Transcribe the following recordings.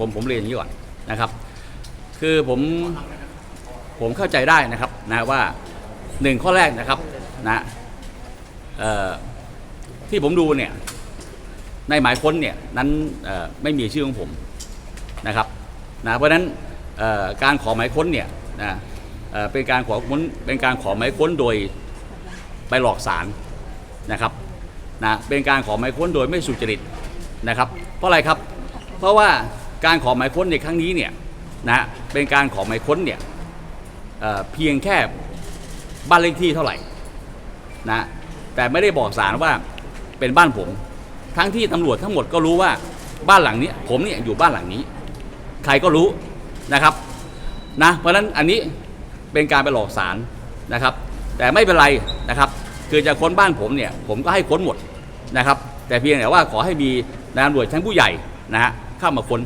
ผมผมเรียนอย่างนี้ก่อนนะครับ คือผมผมเข้าใจได้นะครับนะว่าหนึ่งข้อแรกนะครับนะที่ผมดูเนี่ยในหมายค้นเนี่ยนั้นไม่มีชื่อของผมนะครับนะเพราะฉะนั้นการขอหมายค้นเนี่ยนะเเป็นการขอค้นเป็นการขอหมายค้นโดยไปหลอกสารนะครับนะเป็นการขอหมายค้นโดยไม่สุจริตนะครับ เพราะอะไรครับ เพราะว่า การขอหมายค้นในครั้งนี้เนี่ยนะเป็นการขอหมายค้นเนี่ยเเพียงแค่บ้านเลขที่เท่าไหร่นะแต่ไม่ได้บอกสารว่าเป็นบ้านผม ทั้งที่ตำรวจทั้งหมดก็รู้ว่าบ้านหลังนี้ ผมเนี่ยอยู่บ้านหลังนี้ ใครก็รู้นะครับนะเพราะฉะนั้นอันนี้เป็นการไปหลอกสารนะครับ แต่ไม่เป็นไรนะครับคือจะค้นบ้านผมเนี่ยผมก็ให้ค้นหมดนะครับ แต่เพียงแต่ว่าขอให้มีนายตำรวจชั้นผู้ใหญ่นะฮะเข้ามาค้น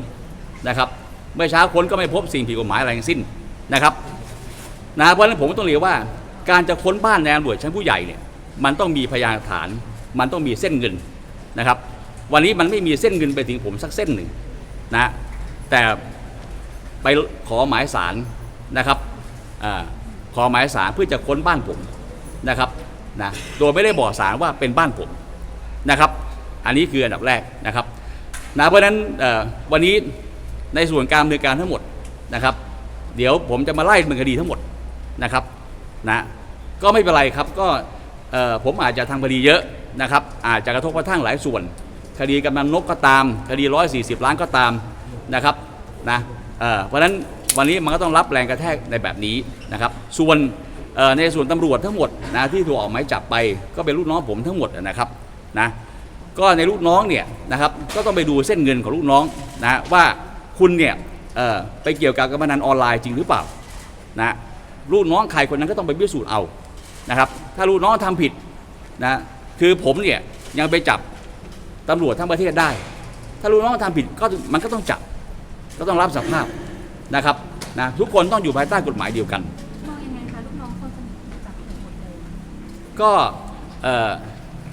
นะครับเมื่อเช้าค้นก็ไม่พบสิ่งผิดกฎหมายอะไรทั้งสิ้นนะครับนะเพราะฉะนั้นผมต้องเรียกว่าการจะค้นบ้านนายตำรวจชั้นผู้ใหญ่เนี่ยมันต้องมีพยานฐาน มันต้องมีเส้นเงินนะครับ วันนี้มันไม่มีเส้นเงินไปถึงผมสักเส้นหนึ่งนะแต่ไปขอหมายสารนะครับอขอหมายสารเพื่อจะค้นบ้านผมนะครับนะโดยไม่ได้บอกสารว่าเป็นบ้านผมนะครับ อันนี้คืออันดับแรกนะครับนะเพราะฉะนั้นวันนี้ ในส่วนการดำเนินการทั้งหมดนะครับ เดี๋ยวผมจะมาไล่ดำเนินคดีทั้งหมดนะครับนะก็ไม่เป็นไรครับก็ผมอาจจะทำคดีเยอะนะครับ อาจจะกระทบกระทั่งหลายส่วน คดีกำนันนกก็ตาม คดี 140 ล้านก็ตามนะครับนะเเพราะฉะนั้นวันนี้มันก็ต้องรับแรงกระแทกในแบบนี้นะครับ ส่วนในส่วนตำรวจทั้งหมดนะที่ถูกออกหมายจับไปก็เป็นลูกน้องผมทั้งหมดนะครับนะก็ในลูกน้องเนี่ยนะครับก็ต้องไปดูเส้นเงินของลูกน้องนะว่า คุณเนี่ยไปเกี่ยวกับการพนันออนไลน์จริงหรือเปล่านะลูกน้องใครคนนั้นก็ต้องไปพิสูจน์เอานะครับ ถ้าลูกน้องทำผิดนะคือผมเนี่ยยังไปจับตำรวจทั้งประเทศได้ ถ้ารู้น้องทำผิดก็มันก็ต้องจับ ก็ต้องรับสภาพนะครับนะทุกคนต้องอยู่ภายใต้กฎหมายเดียวกันมองยังไงคะลูกน้องคนสนิทจับหมดเลยก็เออ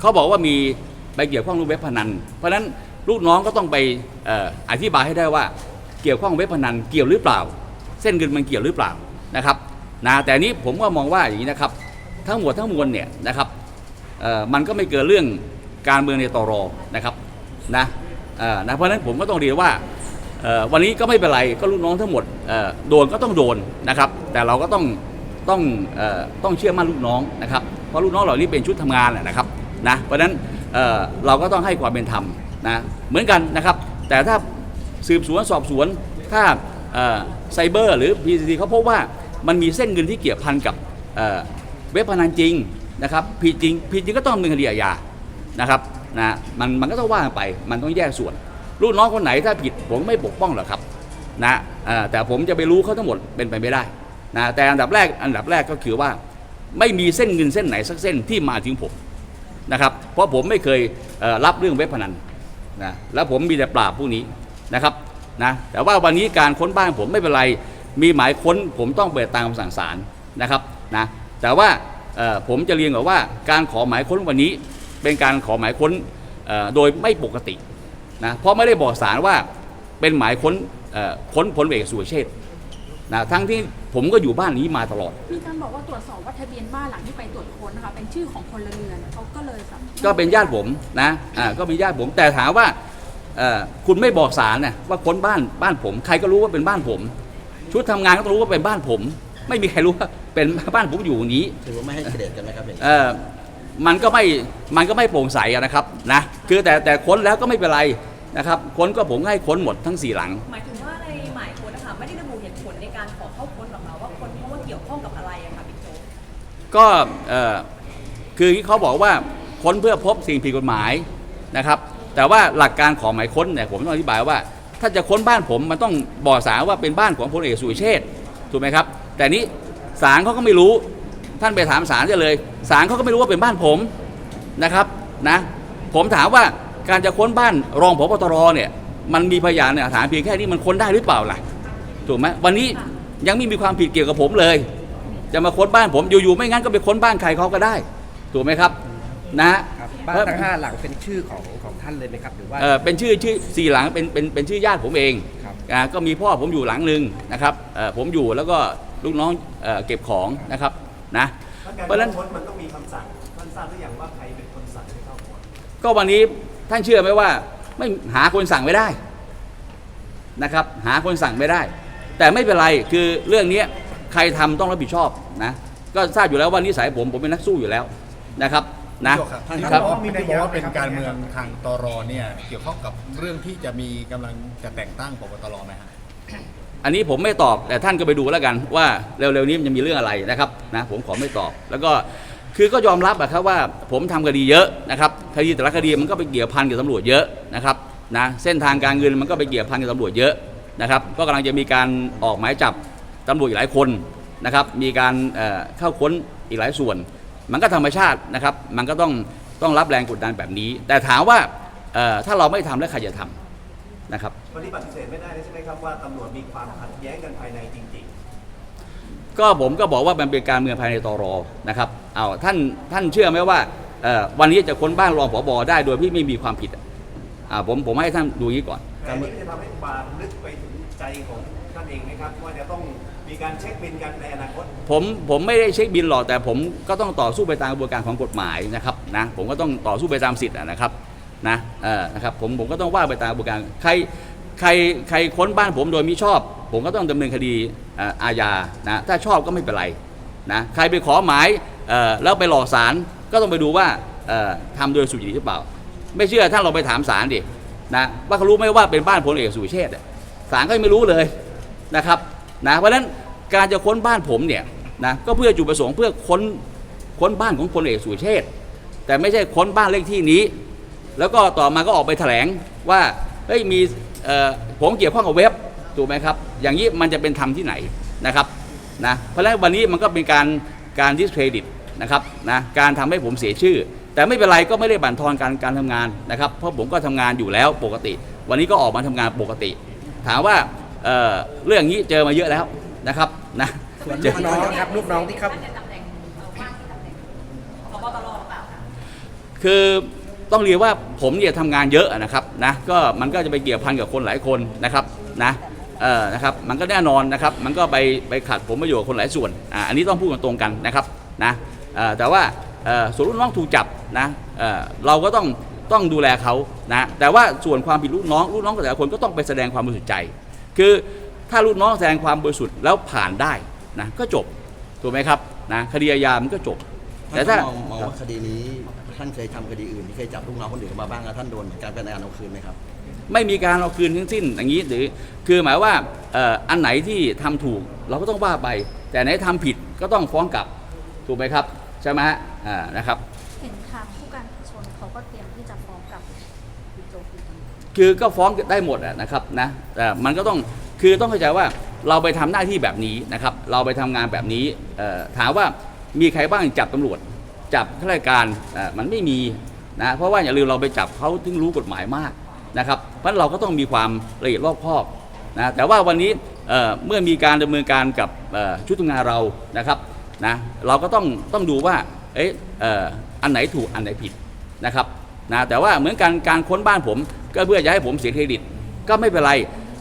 เขาบอกว่ามีไปเกี่ยวข้องรื่องเว็บพนัน เพราะฉะนั้นลูกน้องก็ต้องไปอออธิบายให้ได้ว่า เกี่ยวข้องเว็บพนันเกี่ยวหรือเปล่า เส้นเงินมันเกี่ยวหรือเปล่านะครับนะแต่นี้ผมก็มองว่าอย่างนี้นะครับ ทั้งหมดทั้งมวลเนี่ยนะครับเอ่อมันก็ไม่เกินเรื่องการเมืองในตอรอนะครับนะอ่อนะเพราะฉะนั้นผมก็ต้องเรียนว่าวันนี้ก็ไม่เป็นไรก็ลูกน้องทั้งหมดเอ่อโดนก็ต้องโดนนะครับ แต่เราก็ต้องต้องเอ่อต้องเชื่อมั่นลูกน้องนะครับเพราะลูกน้องเหล่านี้เป็นชุดทำงานแหละนะครับนะเพราะฉะนั้นเอ่อเราก็ต้องให้ความเป็นธรรมนะเหมือนกันนะครับ แต่ถ้า สืบสวนสอบสวนถ้าไซเบอร์หรือ PCC เขาพบว่ามันมีเส้นเงินที่เกี่ยวพันกับเว็บพนันจริงนะครับผิดจริงผิดจริงก็ต้องดำเนินคดีอาญานะครับนะมันมันก็ต้องว่าไปมันต้องแยกส่วน ลูกน้องคนไหนถ้าผิดผมไม่ปกป้องหรอกครับนะแต่ผมจะไปรู้เขาทั้งหมดเป็นไปไม่ได้นะแต่อันดับแรกอันดับแรกก็คือว่าไม่มีเส้นเงินเส้นไหนสักเส้นที่มาถึงผมนะครับเพราะผมไม่เคยรับเรื่องเว็บพนันนะแล้วผมมีแต่ปราบพวกนี้ นะครับนะแต่ว่าวันนี้การค้นบ้านผมไม่เป็นไร มีหมายค้นผมต้องเปิดตามคำสั่งศาลนะครับนะแต่ว่าเอ่อผมจะเรียนก่อนว่าการขอหมายค้นวันนี้เป็นการขอหมายค้นเอ่อโดยไม่ปกตินะเพราะไม่ได้บอกศาลว่าเป็นหมายค้นเอ่อค้นพลเอกสุรเชษฐ์นะทั้งที่ผมก็อยู่บ้านนี้มาตลอดมีการบอกว่าตรวจสอบว่าทะเบียนบ้านหลังที่ไปตรวจค้นนะคะเป็นชื่อของพลเรือนเขาก็เลยแบบก็เป็นญาติผมนะอ่าก็เป็นญาติผมแต่ถามว่าเอ่อ คุณไม่บอกศาลนะว่าค้นบ้านบ้านผม ใครก็รู้ว่าเป็นบ้านผม ชุดทำงานก็ต้องรู้ว่าเป็นบ้านผม ไม่มีใครรู้ว่าเป็นบ้านผมอยู่อย่างนี้ถือว่าไม่ให้เครดิตกันไหมครับอย่างนี้เอ่อมันก็ไม่มันก็ไม่โปร่งใสอะนะครับนะคือแต่แต่ค้นแล้วก็ไม่เป็นไรนะครับค้นก็ผมให้ค้นหมดทั้งสี่หลัง หมายถึงว่าในหมายค้นนะคะไม่ได้ระบุเหตุผลในการขอเข้าค้นหรอกคะว่าค้นเพราะว่าเกี่ยวข้องกับอะไรอะค่ะบิ๊กโจ๊กก็เอ่อคือเขาบอกว่าค้นเพื่อพบสิ่งผิดกฎหมายนะครับ แต่ว่าหลักการของหมายค้นเนี่ยผมต้องอธิบายว่า ถ้าจะค้นบ้านผมมันต้องบอกสารว่าเป็นบ้านของพลเอกสุเชษถูกไหมครับ แต่นี้ศาลเขาก็ไม่รู้ท่านไปถามศาลจะเลยศาลเขาก็ไม่รู้ว่าเป็นบ้านผมนะครับนะผมถามว่าการจะค้นบ้านรองพบตรเนี่ยมันมีพยานหลักฐานเพียงแค่นี้มันค้นได้หรือเปล่าล่ะถูกไหมวันนี้ยังไม่มีความผิดเกี่ยวกับผมเลย จะมาค้นบ้านผมอยู่ๆไม่งั้นก็ไปค้นบ้านใครเขาก็ได้ ถูกไหมครับ นะ บบ้านทั้งห้าหลังเป็นชื่อของของท่านเลยไหมครับหรือว่า เอ่อเป็นชื่อชื่อสี่หลังเป็นเป็นเป็นชื่อญาติผมเองครับ อ่าก็มีพ่อผมอยู่หลังหนึ่งนะครับเอ่อผมอยู่แล้วก็ลูกน้องเอ่อเก็บของนะครับนะถ้าการเพราะฉะนั้นเข้าค้นมันต้องมีคำสั่งท่านทราบหรือยังว่าใครเป็นคนสั่งให้เข้าค้นก็วันนี้ท่านเชื่อไหมว่าไม่หาคนสั่งไม่ได้นะครับ หาคนสั่งไม่ได้ แต่ไม่เป็นไรคือเรื่องนี้ใครทำต้องรับผิดชอบนะก็ทราบอยู่แล้วว่านิสัยผมผมเป็นนักสู้อยู่แล้วนะครับ นะท่านคครัรับบที่บอกว่าเป็นการเมืองทางตรเนี่ยเกี่ยวข้องกับเรื่องที่จะมีกำลังจะแต่งตั้งพบตรไหมฮะ อันนี้ผมไม่ตอบแต่ท่านก็ไปดูแล้วกันว่าเร็วๆนี้มันจะมีเรื่องอะไรนะครับนะผมขอไม่ตอบ แล้วก็คือก็ยอมรับอะครับว่าผมทำคดีเยอะนะครับคดีแต่ละคดีมันก็ไปเกี่ยวพันกับตำรวจเยอะนะครับนะเส้นทางการเงินมันก็ไปเกี่ยวพันกับตำรวจเยอะนะครับก็กำลังจะมีการออกหมายจับตำรวจอีกหลายคนนะครับมีการเอ่อเข้าค้นอีกหลายส่วน มันก็ธรรมชาตินะครับ มันก็ต้องต้องรับแรงกดดันแบบนี้ แต่ถามว่าเอ่อถ้าเราไม่ทำแล้วใครจะทำนะครับวันนี้ปฏิเสธไม่ได้เลยใช่ไหมครับว่าตำรวจมีความขัดแย้งกันภายในจริงก็ผมก็บอกว่ามันเป็นการเมืองภายในตรนะครับเอาท่านท่านเชื่อไหมว่าเอ่อวันนี้จะค้นบ้านรองผบได้โดยที่ไม่มีความผิดอะอ่าผมผมให้ท่านดูอย่างนี้ ก่อนๆแต่อันนี้จะทำให้บาดลึกไปถึงใจของท่านเองไหมครับว่าจะต้องมีการเช็คบินกันในอนาคต ผมผมไม่ได้เช็คบินหรอกแต่ผมก็ต้องต่อสู้ไปตามกระบวนการของกฎหมายนะครับนะผมก็ต้องต่อสู้ไปตามสิทธิ์อะนะครับนะเออนะครับผมผมก็ต้องว่าไปตามกระบวนการใครใครใครค้นบ้านผมโดยมิชอบ ผมก็ต้องดำเนินคดีอ่าอาญานะถ้าชอบก็ไม่เป็นไรนะใครไปขอหมายเอ่อแล้วไปหลอกศาลก็ต้องไปดูว่าเอ่อทำโดยสุจริตหรือเปล่า ไม่เชื่อท่านเราไปถามศาลดิ นะว่าเขารู้ไหมว่าเป็นบ้านพลเอกสุเชษฐ์ศาลก็ยังไม่รู้เลยนะครับนะเพราะฉะนั้นการจะค้นบ้านผมเนี่ยนะก็เพื่อจุดประสงค์เพื่อค้นค้นบ้านของพลเอกสุเชษฐ์แต่ไม่ใช่ค้นบ้านเลขที่นี้ แล้วก็ต่อมาก็ออกไปแถลงว่าเฮ้ยมีผมเกี่ยวข้องกับเว็บถูกไหมครับ อย่างนี้มันจะเป็นธรรมที่ไหนนะครับนะเพราะฉะนั้นวันนี้มันก็เป็นการการดิสเครดิตนะครับนะการทำให้ผมเสียชื่อ แต่ไม่เป็นไรก็ไม่ได้บั่นทอนการการทำงานนะครับเพราะผมก็ทำงานอยู่แล้วปกติ วันนี้ก็ออกมาทำงานปกติ ถามว่าเอ่อเรื่องนี้เจอมาเยอะแล้วนะครับนะส่วนเจลูอกน้องครับลูกน้องที่ครับท่านจะตำแหน่งเอ่อว่างที่ตำแหน่งพบตรหรือเปล่าคะคือต้องเรียนว่าผมเนี่ยทำงานเยอะนะครับนะก็มันก็จะไปเกี่ยวพันกับคนหลายคนนะครับนะเออนะครับมันก็แน่นอนนะครับ มันก็ไปไปขัดผมประโยชน์กับคนหลายส่วนอ่าอันนี้ต้องพูดกันตรงกันนะครับนะเอ่อแต่ว่าเอ่อ ส่วนลูกน้องถูกจับนะเอ่อเราก็ต้องต้องดูแลเขานะแต่ว่าส่วนความผิดลูกน้องลูกน้องแต่ละคนก็ต้องไปแสดงความบริสุทธิ์ใจ คือถ้าลูกน้องแสดงความบริสุทธิ์แล้วผ่านได้นะก็จบถูกไหมครับนะคดีอาญามันก็จบ แต่ถ้าท่านมองมองว่าคดีนี้ท่านเคยทำคดีอื่นที่เคยจับลูกน้องคนอื่นมาบ้างแล้วท่านโดนการเป็นการเอาคืนไหมครับ ไม่มีการเอาคืนทั้งสิ้นอย่างนี้หรือคือหมายว่าเอ่ออันไหนที่ทำถูกเราก็ต้องว่าไป แต่ไหนทำผิดก็ต้องฟ้องกลับถูกไหมครับ ใช่ไหมฮะอ่านะครับ เห็นทางผู้การชนเขาก็เตรียมที่จะฟ้องกลับคุณโจคุณตอนนี้คือก็ฟ้องได้หมดอะนะครับนะแต่มันก็ต้องคือต้องเข้าใจว่าเราไปทำหน้าที่แบบนี้นะครับ เราไปทำงานแบบนี้เอ่อถามว่ามีใครบ้างจับตำรวจ จับข้าราชการเอ่อมันไม่มีนะเพราะว่าอย่าลืมเราไปจับเขาถึงรู้กฎหมายมากนะครับเพราะฉะนั้นเราก็ต้องมีความละเอียดรอบคอบนะแต่ว่าวันนี้เอ่อเมื่อมีการดำเนินการกับเอ่อชุดทำงานเรานะครับ นะเราก็ต้องต้องดูว่าเอ๊ะเอ่ออันไหนถูกอันไหนผิดนะครับนะแต่ว่าเหมือนการการค้นบ้านผมก็เพื่อจะให้ผมเสียเครดิตก็ไม่เป็นไร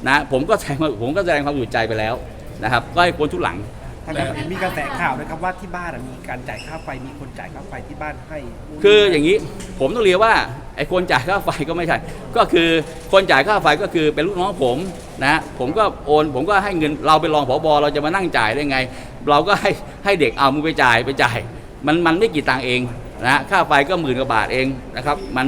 นะผมก็แสดงผมก็แสดงความบริสุทธิ์ใจไปแล้วนะครับก็ให้คนทุกหลังท่านครับเห็นมีกระแสข่าวนะครับว่าที่บ้านอะมีการจ่ายค่าไฟมีคนจ่ายค่าไฟที่บ้านให้ คืออย่างนี้ผมต้องเรียกว่า ไอ้คนจ่ายค่าไฟก็ไม่ใช่ ก็คือคนจ่ายค่าไฟก็คือเป็นลูกน้องผมนะผมก็โอน ผมก็ให้เงินเราเป็นรองผบเราจะมานั่งจ่ายได้ไง เราก็ให้ให้เด็กเอามือไปจ่ายไปจ่าย มันมันไม่กี่ตังค์เองนะค่าไฟก็หมื่นกว่าบาทเองนะครับมัน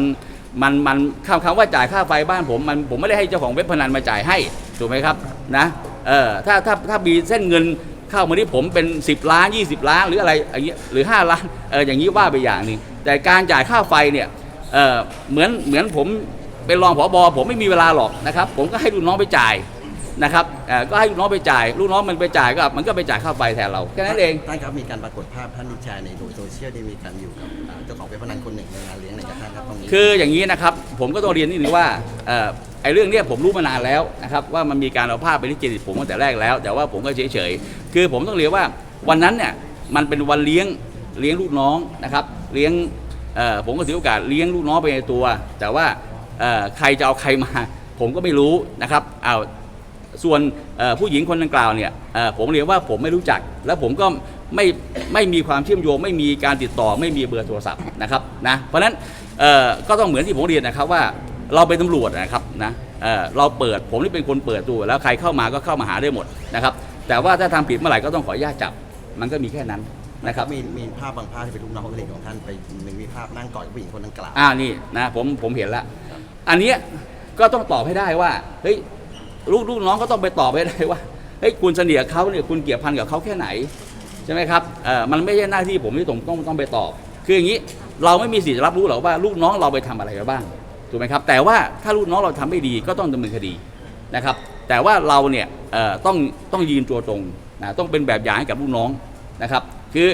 มันมันคำคำว่าจ่ายค่าไฟบ้านผมมันผมไม่ได้ให้เจ้าของเว็บพนันมาจ่ายให้ถูกไหมครับนะเออถ้าถ้าถ้ามีเส้นเงินเข้ามาที่ผมเป็น 10 ล้าน 20 ล้านหรืออะไรอย่างเงี้ยหรือ 5 ล้านเอออย่างนี้ว่าไปอย่างหนึ่งแต่การจ่ายค่าไฟเนี่ย เออเหมือนเหมือนผมเป็นรองผอบอผมไม่มีเวลาหรอกนะครับ ผมก็ให้ลูกน้องไปจ่ายนะครับเอ่อก็ให้ลูกน้องไปจ่าย ลูกน้องมันไปจ่ายก็มันก็ไปจ่ายค่าไฟแทนเราแค่นั้นเองท่านครับมีการปรากฏภาพท่านนิชายในโซเชียลที่มีการอยู่กับอ่าเจ้าของเว็บพนันคนหนึ่งในงานเลี้ยงในกระท่านครับตรงนี้คืออย่างนี้นะครับผมก็ต้องเรียนนิดนึงว่าเอ่อไอ้เรื่องเนี้ยผมรู้มานานแล้วนะครับว่ามันมีการเอาภาพไปที่เจดิตผมตั้งแต่แรกแล้ว แต่ว่าผมก็เฉยๆคือผมต้องเรียนว่าวันนั้นเนี่ยมันเป็นวันเลี้ยงเลี้ยงลูกน้องนะครับเลี้ยงเอ่อ ผมก็ถือโอกาสเลี้ยงลูกน้องไปในตัว แต่ว่าใครจะเอาใครมา ผมก็ไม่รู้นะครับเอาส่วนผู้หญิงคนดังกล่าวเนี่ยผมเรียนว่าผมไม่รู้จัก แล้วผมก็ไม่ไม่มีความเชื่อมโยง ไม่มีการติดต่อไม่มีเบอร์โทรศัพท์นะครับนะเพราะฉะนั้นก็ต้องเหมือนที่ผมเรียนนะครับว่าเราเป็นตำรวจนะครับนะเเราเปิดผมนี่เป็นคนเปิดตัวแล้วใครเข้ามาก็เข้ามาหาได้หมดนะครับแต่ว่าถ้าทำผิดเมื่อไหร่ก็ต้องขออนุญาตจับ มันก็มีแค่นั้น นะครับมีมีภาพบางภาพที่เป็นลูกน้องคนสนิทของท่านไปหนึ่งมีภาพนั่งกอดกับผู้หญิงคนดังกล่าว อ่านี่นะผมผมเห็นแล้วอันเนี้ยก็ต้องตอบให้ได้ว่าเฮ้ยลูกลูกน้องก็ต้องไปตอบให้ได้ว่าเฮ้ยคุณเสนียเขาเนี่ยคุณเกี่ยวพันกับเขาแค่ไหนใช่ไหมครับเออมันไม่ใช่หน้าที่ผมที่ต้องต้องต้องไปตอบ คืออย่างนี้เราไม่มีสิทธิ์จะรับรู้หรอกว่า ลูกน้องเราไปทำอะไรไปบ้างถูกไหมครับแต่ว่าถ้าลูกน้องเราทำไม่ดีก็ต้องดำเนินคดีนะครับแต่ว่าเราเนี่ยเอ่อต้องต้องยืนตัวตรงนะต้องเป็นแบบอย่างให้กับลูกน้องนะครับ คือ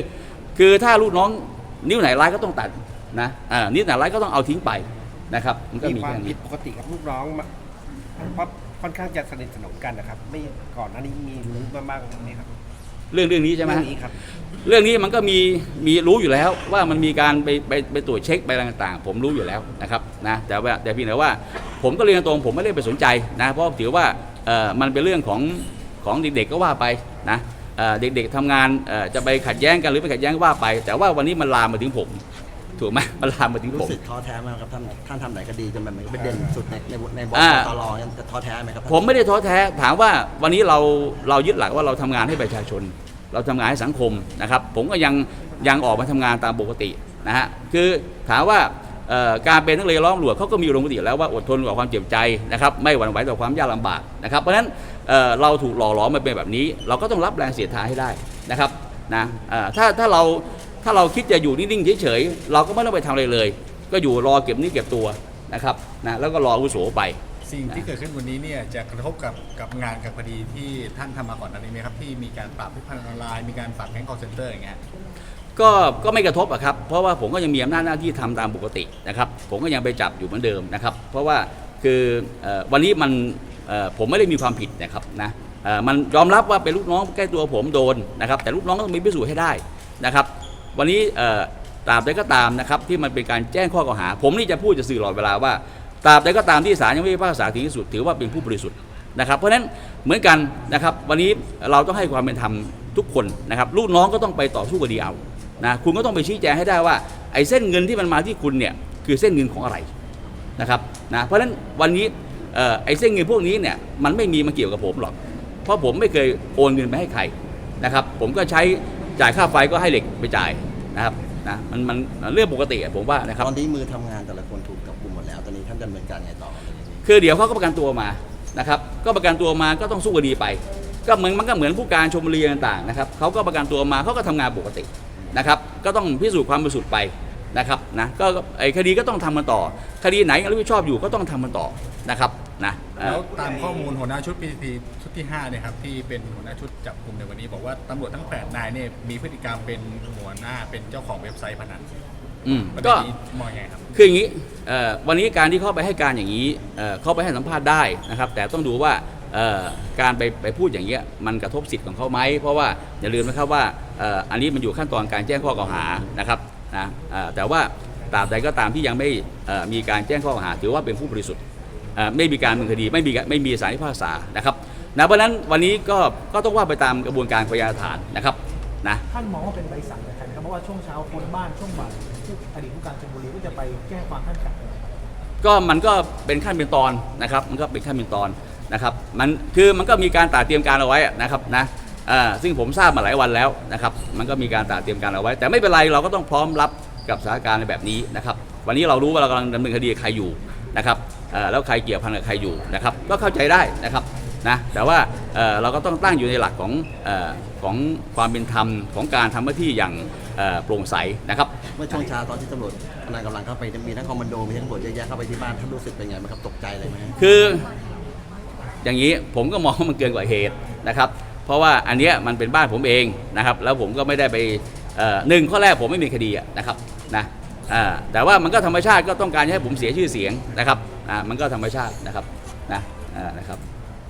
คือถ้าลูกน้องนิ้วไหนร้ายก็ต้องตัดนะอ่านิ้วไหนร้ายก็ต้องเอาทิ้งไปนะครับ มันก็มีมีความแค่ผินี้ดปกติกับลูกน้องมาเพราะค่อนข้างจะสนิทสนมกันนะครับไม่ก่อนหน้านี้มีรู้มาบ้างไหมครับเรื่องเรื่องนี้ใช่ไหม เรื่องนี้ครับ เรื่องนี้มันก็มีมีรู้อยู่แล้วว่ามันมีการไปไปไปตรวจเช็คไปอะไรต่างๆ ผมรู้อยู่แล้วนะครับนะแต่ว่าแต่เพียงแต่ว่าผมก็เรียนตรงผมไม่ได้ไปสนใจนะเพราะถือว่าเอ่อมันเป็นเรื่องของของเด็กๆก็ว่าไปนะ เอ่อเด็กๆทำงานเอ่อจะไปขัดแย้งกันหรือไปขัดแย้งก็ว่าไป แต่ว่าวันนี้มันลามมาถึงผม ถูกไหมมันลามมาถึงผรู้มสึกท้อแท้ไหมครับท่านท่านทำหลายคดีจนมันเหมือนกับเป็นเด่นสุดในในในบทอ่าตลอยังท้อแท้ไหมครับท่านผมไม่ได้ท้อแท้ถามว่าวันนี้เราเรายึดหลักว่าเราทำงานให้ประชาชน เราทำงานให้สังคมนะครับ ผมก็ยังยังออกมาทำงานตามปกตินะฮะคือถามว่าเอ่อการเป็นนักเรียนร้องตำรวจเขาก็มีอุดมคติอยู่แล้วว่าอดทนกับความเจ็บใจนะครับไม่หวั่นไหวต่อความยากลำบากนะครับเพราะฉะนั้น เอ่อเราถูกหล่อหลอมมาเป็นแบบนี้ เราก็ต้องรับแรงเสียดทานให้ได้นะครับนะเอ่อถ้าถ้าเราถ้าเราคิดจะอยู่นิ่งๆเฉยๆเราก็ไม่ต้องไปทำอะไรเลย ก็อยู่รอเก็บนี่เก็บตัวนะครับนะแล้วก็รออาวุโสไป สิ่งที่เกิดขึ้นวันนี้เนี่ยจะกระทบกับกับงานกับคดีที่ท่านทำมาก่อนหน้านี้ไหมครับที่มีการปราบพวกพนันออนไลน์มีการปราบแก๊งคอร์เซนเตอร์อย่างเงี้ยก็ก็ไม่กระทบอะครับเพราะว่าผมก็ยังมีอำนาจหน้าที่ทำตามปกตินะครับ ผมก็ยังไปจับอยู่เหมือนเดิมนะครับ เพราะว่าคือเอ่อวันนี้มันเอ่อ ผมไม่ได้มีความผิดนะครับนะมันยอมรับว่าเป็นลูกน้องใกล้ตัวผมโดนนะครับแต่ลูกน้องก็ต้องมีพิสูจน์ให้ได้นะครับ วันนี้ตราบใดก็ตามนะครับที่มันเป็นการแจ้งข้อกล่าวหา ผมนี่จะพูดจะสื่อตลอดเวลาว่าตราบใดก็ตามที่ศาลยังไม่พิพากษาถึงที่สุดถือว่าเป็นผู้บริสุทธิ์นะครับเพราะฉะนั้นเหมือนกันนะครับวันนี้เราต้องให้ความเป็นธรรมทุกคนนะครับลูกน้องก็ต้องไปต่อสู้คดีเอานะคุณก็ต้องไปชี้แจงให้ได้ว่าไอ้เส้นเงินที่มันมาที่คุณเนี่ยคือเส้นเงินของอะไรนะครับนะเพราะฉะนั้นวันนี้ ไอ้เส้นเงินพวกนี้เนี่ยมันไม่มีมาเกี่ยวกับผมหรอก เพราะผมไม่เคยโอนเงินไปให้ใครนะครับ ผมก็ใช้จ่ายค่าไฟก็ให้เหล็กไปจ่ายนะครับนะมันมันเรื่องปกติอะผมว่านะครับตอนนี้มือทำงานแต่ละคนถูกจับกุมหมดแล้วตอนนี้ท่านดำเนินการไงต่อครับคือเดี๋ยวเขาก็ประกันตัวมานะครับก็ประกันตัวมาก็ต้องสู้คดีไป ก็เหมือนมันก็เหมือนผู้การชมบุรีต่างๆนะครับเขาก็ประกันตัวมาเขาก็ทำงานปกตินะครับก็ต้องพิสูจน์ความบริสุทธิ์ไปนะครับนะก็ไอ้คดีก็ต้องทำมันต่อ คดีไหนยังรับผิดชอบอยู่ก็ต้องทำมันต่อนะครับ นะเอ่แล้อ วตามข้อมูลหัวหน้าชุด PCT ชุดที่5เนี่ยครับที่เป็นหัวหน้าชุดจับกลุ่มในวันนี้บอกว่าตำรวจทั้ง 8 นายเนี่ยมีพฤติกรรมเป็นหัวหน้าเป็นเจ้าของเว็บไซต์พนันอืมประก็เด็นนี้มองยังไงครับ คืออย่างนี้เอ่อวันนี้การที่เข้าไปให้การอย่างนี้เอ่อเข้าไปให้สัมภาษณ์ได้นะครับ แต่ต้องดูว่าเอ่อการไปไปพูดอย่างเงี้ยมันกระทบสิทธิ์ของเขาไหมเพราะว่าอย่าลืมนะครับว่าเอ่ออันนี้มันอยู่ขั้นตอนการแจ้งข้อกล่าวหานะครับนะเอ่อแต่ว่าตราบใดก็ตามที่ยังไม่เอ่อมีการแจ้งข้อกล่าวหา ถือว่าเป็นผู้บริสุทธิ์เอ่อ ไม่มีการดำเนินคดีไม่มีไม่มีสารพิพากษานะครับนะเพราะฉะนั้นวันนี้ก็ก็ต้องว่าไปตามกระบวนการพยานฐานนะครับนะท่านมองว่าเป็นใบสั่งเหรือครับเพราะว่าช่วงเช้าคนบ้านช่วงบ่ายผู้อดีตผู้การชลบุรีก็จะไปแจ้งความท่านกลับนะครับก็มันก็เป็นขั้นเป็นตอนนะครับ มันก็เป็นขั้นเป็นตอนนะครับมันคือมันก็มีการตราเตรียมการเอาไว้อะนะครับนะอ่าซึ่งผมทราบมาหลายวันแล้วนะครับ มันก็มีการตราเตรียมการเอาไว้ แต่ไม่เป็นไรเราก็ต้องพร้อมรับกับสถานการณ์ในแบบนี้นะครับ วันนี้เรารู้ว่าเรากำลังดำเนินคดีกับใครอยู่นะครับเอ่อ แล้วใครเกี่ยวพันกับใครอยู่นะครับก็เข้าใจได้นะครับนะแต่ว่าเอ่อเราก็ต้องตั้งอยู่ในหลักของเอ่อของความเป็นธรรมของการทำหน้าที่อย่างเอ่อโปร่งใสนะครับเมื่อช่วงเช้าตอนที่ตำรวจกำลังกำลังเข้าไปมีทั้งคอมมานโดมีทั้งตำรวจเยอะแยะเข้าไปที่บ้านท่านรู้สึกเป็นไงไหมครับตกใจเลยไหมคืออย่างนี้ผมก็มองว่ามันเกินกว่าเหตุนะครับเพราะว่าอันเนี้ยมันเป็นบ้านผมเองนะครับแล้วผมก็ไม่ได้ไปเอ่อหนึ่งข้อแรกผมไม่มีคดีอะนะครับนะอ่าแต่ว่ามันก็ธรรมชาติก็ต้องการให้ผมเสียชื่อเสียงนะครับ อ่ามันก็ธรรมชาตินะครับนะอ่านะครับ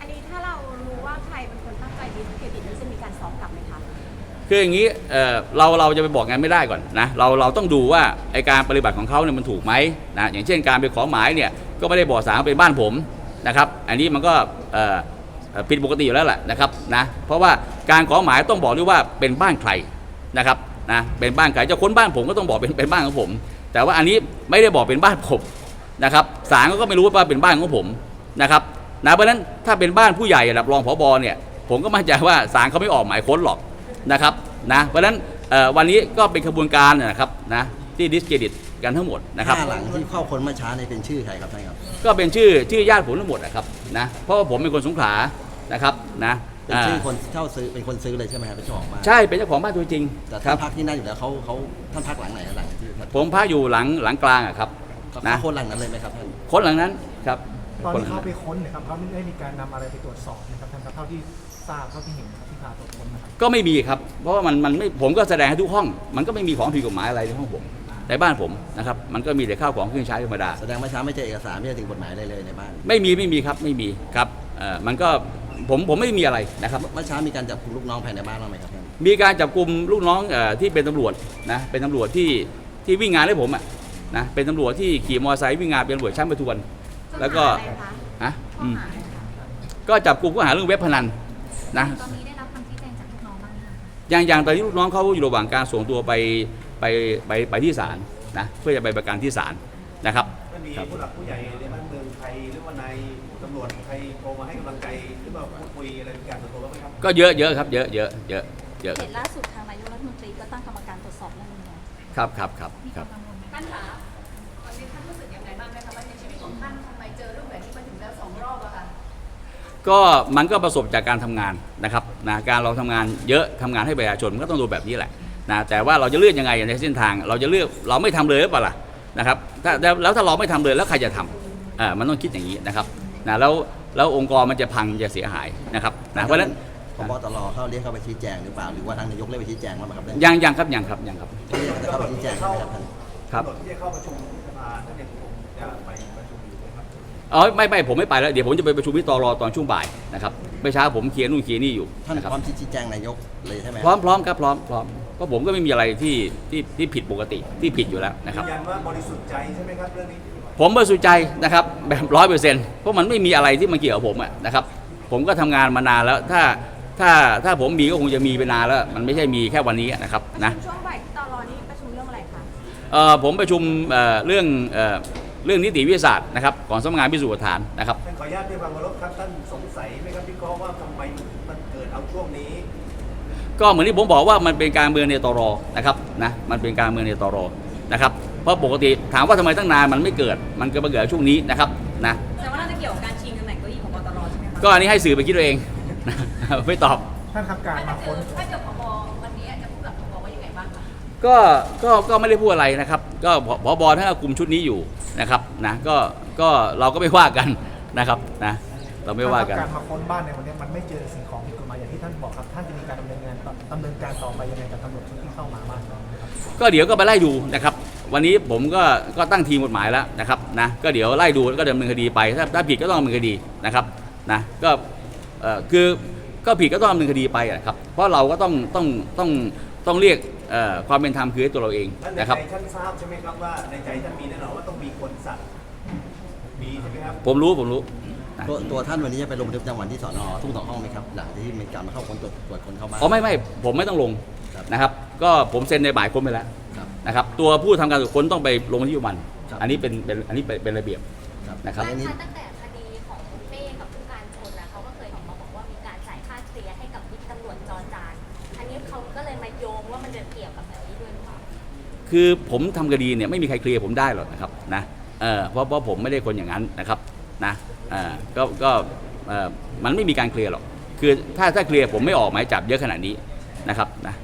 อันนี้ถ้าเรารู้ว่าใครเป็นคนตั้งใจดิสเครดิตนี่จะมีการฟ้องกลับไหมคะ คืออย่างนี้เอ่อเราเราจะไปบอกงานไม่ได้ก่อนนะเราเราต้องดูว่าไอการปฏิบัติของเขาเนี่ยมันถูกไหมนะอย่างเช่นการไปขอหมายเนี่ยก็ไม่ได้บอกสารว่าเป็นบ้านผมนะครับอันนี้มันก็เอ่ออ่อผิดปกติอยู่แล้วแหละนะครับนะเพราะว่าการขอหมายต้องบอกด้วยว่าเป็นบ้านใครนะครับนะเป็นบ้านใครจะค้นบ้านผมก็ต้องบอกเป็นเป็นบ้านของผม แต่ว่าอันนี้ไม่ได้บอกเป็นบ้านผม นะครับศาลก็ไม่รู้ว่าเป็นบ้านของผมนะครับนะเพราะฉะนั้นถ้าเป็นบ้านผู้ใหญ่ระดับรองผบเนี่ย ผมก็มั่นใจว่าศาลเขาไม่ออกหมายค้นหรอกนะครับนะเพราะฉะนั้นเอ่อวันนี้ก็เป็นขบวนการนะครับนะที่ดิสเครดิตกันทั้งหมดนะครับห้าหลังที่เข้าค้นเมื่อเช้าเนี่ยเป็นชื่อใครครับท่านครับ ก็เป็นชื่อชื่อญาติผมทั้งหมดนะครับนะเพราะว่าผมเป็นคนสงขลานะครับนะเป็นชื่ออ่าคนเช่าซื้อเป็นคนซื้อเลยใช่ไหมครับเป็นเจ้าของบ้านใช่เป็นเจ้าของบ้านตัวจริงแต่คท่ารันบพักที่นั่นอยู่แล้วเขาเขาท่านพักหลังไหนครับหลังที่ผมพักอยู่หลังหลังกลางอะครับ เขานะค้นหลังนั้นเลยไหมครับท่าน คนหลังนั้นครับตอนคนที่หลังเขานั้นไปค้นเนี่ยครับเขาได้มีการนำอะไรไปตรวจสอบนะครับท่านครับเท่าที่ทราบเท่าที่เห็นครับที่พาตรวจค้นนะครับ ก็ไม่มีครับ เพราะว่ามันมันไม่ผมก็แสดงให้ทุกห้อง มันก็ไม่มีของผิดกฎหมายอะไรในห้องผมในบ้านผมนะครับ มันก็มีแต่ข้าวของเครื่องใช้ธรรมดา แสดงเมื่อเช้าไม่เจอเอกสารไม่เจอถึงกฎหมายอะไรเลยในบ้าน ไม่มีไม่มีครับไม่มีครับเอ่อมันก็ผมผมไม่มีอะไรนะครับ เมื่อเช้ามีการจับกุมลูกน้องภายในบ้านบ้างไหมครับท่านมีการจับกลุ่มลูกน้องเออที่เป็นตำรวจนะเป็นตำรวจที่ที่วิ่งงานให้ผมอะ นะเป็นตำรวจที่ขี่มอเตอร์ไซค์วิ่งงานเป็นตำรวจชั้นประทวน แล้วก็ฮะอืมก็จับกลุ่มข้อหาเรื่องเว็บพนันนะ ตอนนี้ได้รับคำชี้แจงจากลูกน้องบ้างยังอย่างอย่างตอนนี้ลูกน้องเขาอยู่ระหว่างการส่งตัวไปไปไปไปที่ศาลนะเพื่อจะไปประกันที่ศาลนะครับ มันมีครับผู้หลักผู้ใหญ่ในบ้านเมืองไทยหรือว่านายตำรวจไทยโทรมาให้กำลังใจหรือว่าพูดคุยอะไรเป็นการส่วนตัวบ้างไหมครับ ก็เยอะเยอะครับเยอะเยอะเยอะเยอะเห็นล่าสุดทางนายกรัฐมนตรีก็ตั้งกรรมการตรวจสอบเรื่องนี้แล้วครับครับครับมีคครัวาบ มกังวลไหมท่านคะ ก็มันก็ประสบจากการทำงานนะครับนะการเราทำงานเยอะทำงานให้ประชาชนมันก็ต้องดูแบบนี้แหละนะแต่ว่าเราจะเลือกยังไงในเส้นทาง เราจะเลือกเราไม่ทำเลยหรือเปล่าล่ะนะครับถ้าแล้วแล้วถ้าเราไม่ทำเลยแล้วใครจะทำอ่ามันต้องคิดอย่างนี้นะครับนะแล้วแล้วองค์กรมันจะพังจะเสียหายนะครับนะเพราะฉะนั้นพบตรเขาเรียกเข้าไปชี้แจงหรือเปล่าหรือว่าทางนายกเรียกไปชี้แจงแล้วไหมครับท่านยังยังครับยังครับยังครับเรียกจะเข้าไปชี้แจงใช่ไหมครับท่านครับกำหนดที่จะเข้าประชุมสภาท่านยังคงจะไป เออไม่ไม่ผมไม่ไปแล้วเดี๋ยวผมจะไปประชุมที่ตรตอนช่วงบ่ายนะครับเมื่อเช้าผมเคลียร์นู่นเคลียร์นี่อยู่ท่านนะครับพร้อมที่ชี้แจงนายกเลยใช่ไหมพร้อมพร้อมครับพร้อมพร้อมก็ผมก็ไม่มีอะไรที่ที่ที่ผิดปกติที่ผิดอยู่แล้วนะคยืรับนยันว่าบริสุทธิ์ใจใช่ไหมครับเรื่องนี้ผมบริสุทธิ์ใจนะครับแบบร้อยเปอร์เซ็นต์เพราะมันไม่มีอะไรที่มันเกี่ยวกับผมอะนะครับผมก็ทำงานมานานแล้วถ้าถ้าถ้าผมมีก็คงจะมีไปนานแล้วมันไม่ใช่มีแค่วันนี้นะครับนะช่วงบ่ายที่ตอรอนี้ประชุมเรื่องอะไรคะเอ่อผมประชุมเอ่อเรื่อง เอ่อเรื่องนิติวิทยาศาสตร์นะครับของสำนักงานพิสูจน์หลักฐานนะครับท่านขออนุญาตด้วยความเคารพครับท่านสงสัยไหมครับพี่ก้อว่าทำไมมันเกิดเอาช่วงนี้ ก็เหมือนที่ผมบอกว่ามันเป็นการเมืองในตรนะครับนะมันเป็นการเมืองในตรนะครับเพราะปกติถามว่าทำไมตั้งนานมันไม่เกิดมันก็มาเกิดช่วงนี้นะครับนะแต่ว่าน่าจะเกี่ยวกับการชิงตำแหน่งเก้าอี้ของบตรใช่ไหมคะก็อันนี้ให้สื่อไปคิดเอาเองไม่ตอบ ท่านครับการมาค้น ถ้าเจอผบวันนี้จะพูดกับผบว่ายังไงบ้างคะ ก็ก็ก็ไม่ได้พูดอะไรนะครับ ก็พพบท่านก็คุมชุดนี้อยู่ นะครับนะก็ก็เราก็ไม่ว่ากันนะครับนะเราไม่ว่ากันการมาค้นบ้านในวันนี้มันไม่เจอสิ่งของผิดกฎหมายอย่างที่ท่านบอกครับท่านจะมีการดำเนินงานต่อดำเนินการต่อไปยังไงกับตำรวจชุดที่เข้ามาบ้างครับก็เดี๋ยวก็ไปไล่ดูนะครับ วันนี้ผมก็ก็ตั้งทีมกฎหมายแล้วนะครับนะก็เดี๋ยวไล่ดูแล้วก็ดำเนินคดีไปถ้าถ้าผิดก็ต้องดำเนินคดีนะครับนะก็เอ่อคือก็ผิดก็ต้องดำเนินคดีไปอะครับเพราะเราก็ต้องต้องต้องต้องเรียก เอ่อความเป็นธรรมคือให้ตัวเราเองท่านในนะครับใจท่านทราบใช่ไหมครับว่าในใจท่านมีแน่นอนว่าต้องมีคนสั่งมีใช่ไหมครับ ผมรู้ผมรู้นะตัวตัวท่านวันนี้จะไปลงบันทึกประจำวันที่สอนอทุ่งสองห้องไหมครับ หลังที่มีการมาเข้าค้นตรวจตรวจคนเข้าบ้าน อ๋อไม่ไม่ผมไม่ต้องลงครับนะครับ ก็ผมเซ็นในบ่ายค้นไปแล้วครับนะครับ ตัวผู้ทำการตรวจค้นต้องไปลงที่ประจำวันครับ อันนี้เป็นเป็นอันนี้เป็นเป็นระเบียบครับนะครับอันนี้ตั้งแต่ คือผมทำคดีเนี่ยไม่มีใครเคลียร์ผมได้หรอกนะครับนะเออเพราะเพราะผมไม่ได้คนอย่างนั้นนะครับนะเออก็ก็เออมันไม่มีการเคลียร์หรอกคือถ้าถ้าเคลียร์ผมไม่ออกหมายจับเยอะขนาดนี้นะครับนะ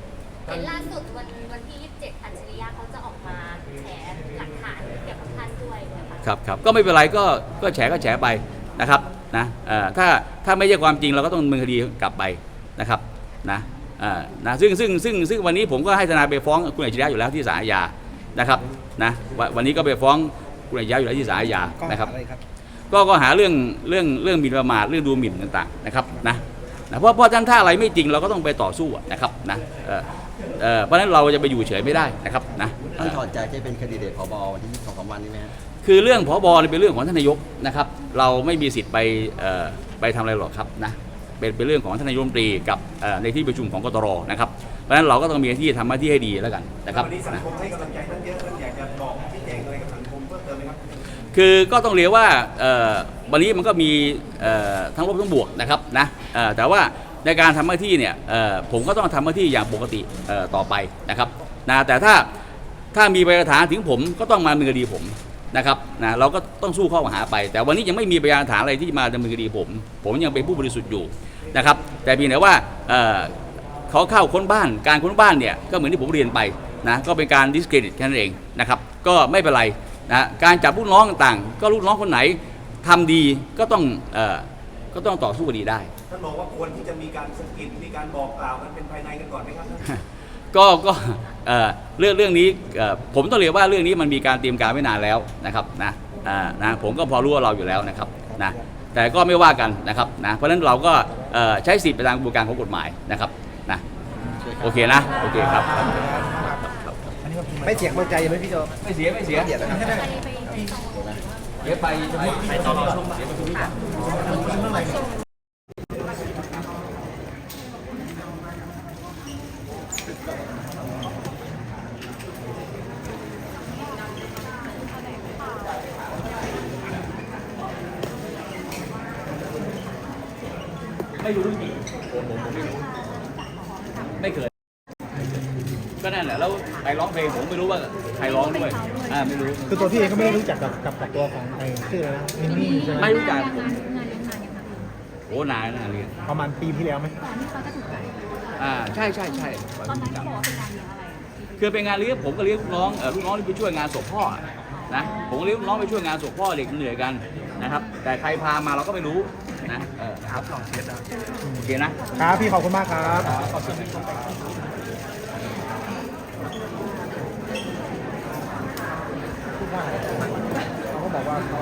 เห็นล่าสุดวันวันที่ 27 อัจฉริยะเขาจะออกมาแฉหลักฐานเกี่ยวกับท่านด้วยนะคะครับครับก็ไม่เป็นไรก็ก็แฉก็แฉไปนะครับนะเอ่อถ้าถ้าไม่ใช่ความจริงเราก็ต้องดำเนินคดีกลับไปนะครับนะเอ่อ นะซึ่งซึ่งซึ่งซึ่งวันนี้ผมก็ให้ทนายไปฟ้องคุณอัจฉริยะอยู่แล้วที่ศาลอาญานะครับนะวันวันนี้ก็ไปฟ้องคุณอัจฉริยะอยู่แล้วที่ศาลอาญาก็นะครับอะไรครับ ก็ก็หาเรื่องเรื่องเรื่องหมิ่นประมาทเรื่องดูหมิ่นต่างๆนะครับนะนะเพราะเพราะท่านถ้าอะไรไม่จริงเราก็ต้องไปต่อสู้อะนะครับนะเอ่อเอ่อเพราะฉะนั้นเราจะไปอยู่เฉยไม่ได้นะครับนะท่านถอดใจที่เป็นคดีเดตผบวันที่สองสามวันนี้ไหมฮะคือเรื่องผบเนี่ยเป็นเรื่องของท่านนายกนะครับ เราไม่มีสิทธิ์ไปเอ่อไปทำอะไรหรอกครับนะ เป็นเป็นเรื่องของท่านนายกรัฐมนตรีกับเอ่อในที่ประชุมของกตรนะครับเพราะฉะนั้นเราก็ต้องมีหน้าที่ทำหน้าที่ให้ดีแล้วกันนะครับวันนี้สังนะคมให้กำลังใจท่านเยอะท่านอยากจะบอกชี้แจงอะไรกับสังคมเพิ่มเติมไหมครับคือก็ต้องเรียกว่าเอ่อวันนี้มันก็มีเอ่อทั้งลบทั้งบวกนะครับนะเอ่อแต่ว่าในการทำหน้าที่เนี่ยเอ่อผมก็ต้องทำหน้าที่อย่างปกติเอ่อต่อไปนะครับนะแต่ถ้าถ้ามีพยานหลักฐานถึงผมก็ต้องมาดำเนินคดีผมนะครับนะเราก็ต้องสู้ข้อกล่าวหาไป แต่วันนี้ยังไม่มีพยานหลักฐานอะไรที่มาดำเนินคดีผม ผมยังเป็นผู้บริสุทธิ์อยู่ นะครับ แต่เพียงแต่ว่าเอ่อเขาเข้าค้นบ้านการค้นบ้านเนี่ยก็เหมือนที่ผมเรียนไปนะก็เป็นการดิสเครดิตแค่นั้นเองนะครับก็ไม่เป็นไรนะการจับลูกน้องต่างๆ ก็ลูกน้องคนไหนทำดีก็ต้องเอ่อก็ต้องต่อสู้คดีได้ท่านบอกว่าควรที่จะมีการสะกิดมีการบอกกล่าวกันเป็นภายในกันก่อนไหมครับท่านก็ก็เอ่อเรื่องเรื่องนี้เอ่อผมต้องเรียกว่าเรื่องนี้มันมีการเตรียมการไว้นานแล้วนะครับนะอ่านะผมก็พอรู้ว่าเราอยู่แล้วนะครับนะแต่ก็ไม่ว่ากันนะครับนะเพราะฉะนั้นเราก็ เอ่อใช้สิทธิไปตามกระบวนการของกฎหมายนะครับนะโอเคนะโอเคครับไม่เสียงมั่นใจไหมพี่โจไม่เสียไม่เสียไปไปไปต่อเดี๋ยวไปไปตอนประชุมเดี๋ยวประชุมก่อน ไม่รู้จริงผมผมผม ไม่รู้ไม่เคยก็นั่นแหละแล้วไปร้องเพลงผมไม่รู้ว่าใครร้องด้วยอ่าไม่รู้คือตัวพี่เองก็ไม่ได้รู้จักกับกับกับตัวของไอ้ชื่ออะไรนะมินนี่ใช่ไหมไม่รู้จักผมงานงานเลี้ยงนานยังคะโอ้นานนานเรียนประมาณปีที่แล้วไหมก่อนที่เขาจะถูกจับอ่าใช่ใช่ใช่ตอนนั้นเขาบอกว่าเป็นงานเลี้ยงอะไรอะคือเป็นงานเลี้ยงผมก็เลี้ยงลูกน้องเออลูกน้องที่ไปช่วยงานศพพ่อนะผมก็เลี้ยงลูกน้องไปช่วยงานศพพ่อเด็กมันเหนื่อยกันนะครับ แต่ใครพามาเราก็ไม่รู้ นะเออครับโอเคนะครับพี่ขอบคุณมากครับเขาก็บอกว่าเขา